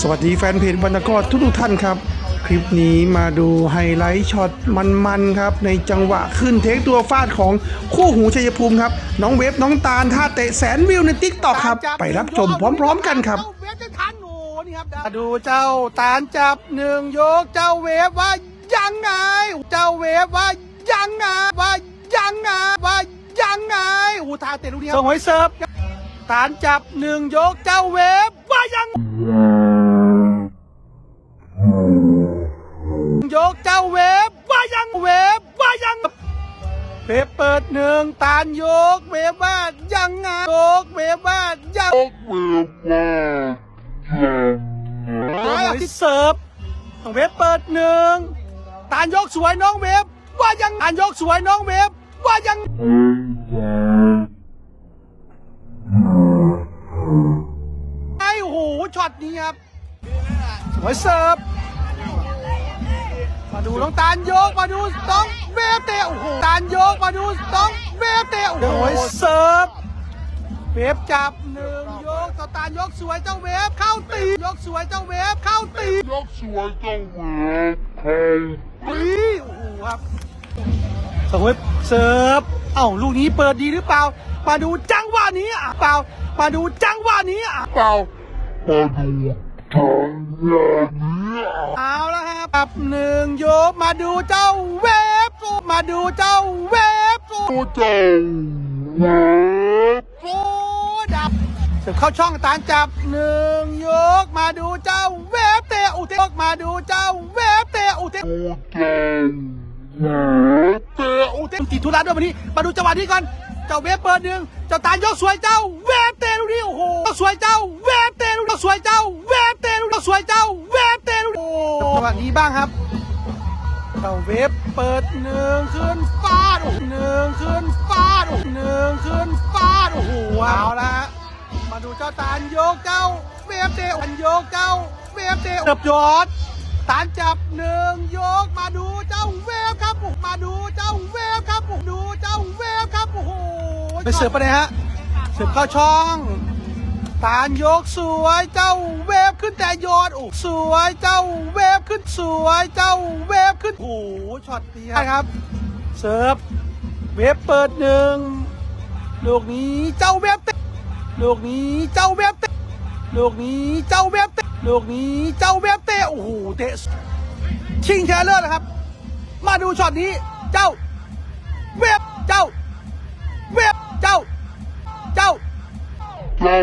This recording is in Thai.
สวัสดีแฟนเพจบรรณกรทุกๆท่านครับ คลิปนี้มาดูไฮไลท์ช็อตมันๆครับ ในจังหวะขึ้นเทคตัวฟาดของคู่หูชัยภูมิครับ น้องเวฟน้องตาลท่าเตะแสนวิวในติ๊กต็อกครับ ไปรับชมพร้อมๆกันครับเจ้าเวฟจะทันโอ้นี่ครับมาดูเจ้าตาลจับหนึ่งยกเจ้าเวฟว่ายังไง เจ้าเวฟว่ายังไงว่ายังไงว่ายังไงโอ้ทาเตะลูกนี้ครับส่งหอยเสิร์ฟตาลจับหนึ่งยกเจ้าเวฟว่ายังยกเจ้าเวฟว่ายังเวฟว่ายังเวฟเปิดหนึ่งตาลยกเวฟว่ายังไงโยกเวฟว่ายังร้อยที่เสิร์ฟน้องเวฟเปิดหนึ่งตาลยกสวยน้องเวฟว่ายังตาลยกสวยน้องเวฟว่ายังไอ้โหช็อตนี้ครับสวยเสิร์ฟ ดูน้องตาลยกมาดูน้องเวฟเตะโอ้โหตาลยกมาดูน้องเวฟเตะโอ้โหเสิร์ฟเวฟจับหนึ่งยกต่อตานยกสวยเจ้าเวฟเข้าตียกสวยเจ้าเวฟเข้าตียกสวยจังเวฟใครตีโอ้โหครับสวยเสิร์ฟเอ้าลูกนี้เปิดดีหรือเปล่า มาดูจังหวะนี้อะเปล่า มาดูจังหวะนี้อะเปล่ามาดูทางอย่างนี้อะเอาละครั บจับหนึ่งยกมาดูเจ้าเวฟมาดูเจ้าเวฟดูจังเวฟโอ้ดับเสิร์ฟเข้าช่องตานจับหนึ่งยกมาดูเจ้าเวฟเตะอุเทกมาดูเจ้าเวฟเตะอุเทดูจังเวฟเตะอ้เต็มติดธุระด้วยวันนี้มาดูจังหวะนี้ก่อนเจ้าเวฟเปิดหนึ่งเจ้าตาลยกสวยเจ้าเวฟเตะลูกนี้โอ้โหสวยเจ้าเวฟเตะลูกนี้สวยเจ้าเวฟเตะลูกนี้สวยเจ้าเวฟ จังหวะนี้บ้างครับเจ้าเวฟเปิดหนึ่งขึ้นฟาดหนึ่งขึ้นฟาดหนึ่งขึ้นฟาดโอ้โหเอาละมาดูเจ้าตาลยกเจ้าเวฟเตอันโยกเจ้าเวฟเตะเติบยอดตานจับหนึ่งโยกมาดูเจ้าเวฟครับมาดูเจ้าเวฟครับดูเจ้าเวฟครับโอ้โหไปเสิร์ฟไปเลยฮะเสิร์ฟเข้าช่องตานยกสวยเจ้าเว ขึ้นแต่โยนโอ้สวยเจ้าเวฟขึ้นสวยเจ้าเวฟขึ้นโอ้โหช็อตนี้ครับเสิร์ฟเวฟเปิดหนึ่งลูกนี้เจ้าเวฟเตะลูกนี้เจ้าเวฟเตะลูกนี้เจ้าเวฟเตะลูกนี้เจ้าเวฟเตะโอ้โหเตะชิงชนะเลิศนะครับ มาดูช็อตนี้เจ้าเว็บเจ้าเว็บเจ้าเจ้าเจ้า